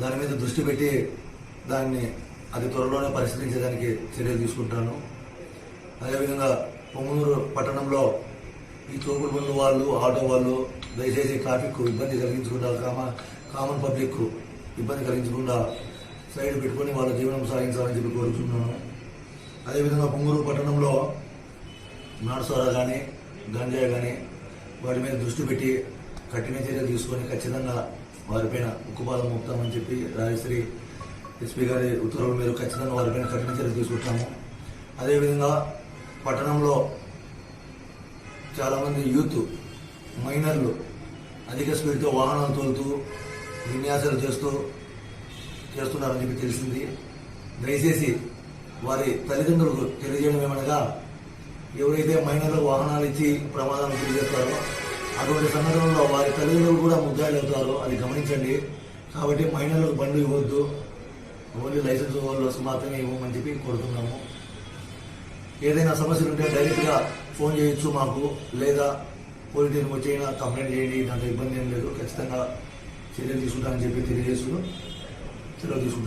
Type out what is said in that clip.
దాని మీద దృష్టి పెట్టి దాన్ని అతి త్వరలోనే పరిశీలించడానికి చర్యలు తీసుకుంటాను. అదేవిధంగా పొంగనూరు పట్టణంలో ఈ తోపుడు బండ్లు వాళ్ళు ఆటో వాళ్ళు దయచేసి ట్రాఫిక్ ఇబ్బంది కలిగించకుండా కామ కామన్ పబ్లిక్ ఇబ్బంది కలిగించకుండా సైడ్ పెట్టుకొని వాళ్ళ జీవనం సాగించాలని చెప్పి కోరుతున్నాను అదేవిధంగా పొంగూరు పట్టణంలో నాడుసారా కానీ గంజాయి కానీ వాటి మీద దృష్టి పెట్టి కఠిన చర్యలు తీసుకొని ఖచ్చితంగా వారిపైన ఉక్కుపాదం మోపుతామని చెప్పి రాజశ్రీ ఎస్పీ గారి ఉత్తర్వుల మేరకు ఖచ్చితంగా వారిపైన కఠిన చర్యలు తీసుకుంటాము. అదేవిధంగా పట్టణంలో చాలామంది యూత్ మైనర్లు అధిక స్పీడ్తో వాహనాలు తోలుతూ విన్యాసాలు చేస్తూ చేస్తున్నారని చెప్పి తెలిసింది. దయచేసి వారి తల్లిదండ్రులకు తెలియజేయడం ఏమనగా ఎవరైతే మైనర్లకు వాహనాలు ఇచ్చి ప్రమాదాలు తెలియజేస్తారో అటువంటి సందర్భంలో వారి తల్లిదండ్రులు కూడా ముద్దాయిలు అవుతారు అది గమనించండి. కాబట్టి మైనర్లకు బండి ఇవ్వద్దు. ఓన్లీ లైసెన్స్ వాళ్ళు మాత్రమే ఇవ్వమని చెప్పి కోరుతున్నాము. ఏదైనా సమస్యలు ఉంటే డైరెక్ట్గా ఫోన్ చేయొచ్చు మాకు. లేదా పోలీస్ స్టేషన్ వచ్చైనా కంప్లైంట్ చేయండి. దాంట్లో ఇబ్బంది ఏం లేదు. ఖచ్చితంగా చర్యలు తీసుకుంటామని చెప్పి తెలియజేస్తూ సెలవు తీసుకుంటాను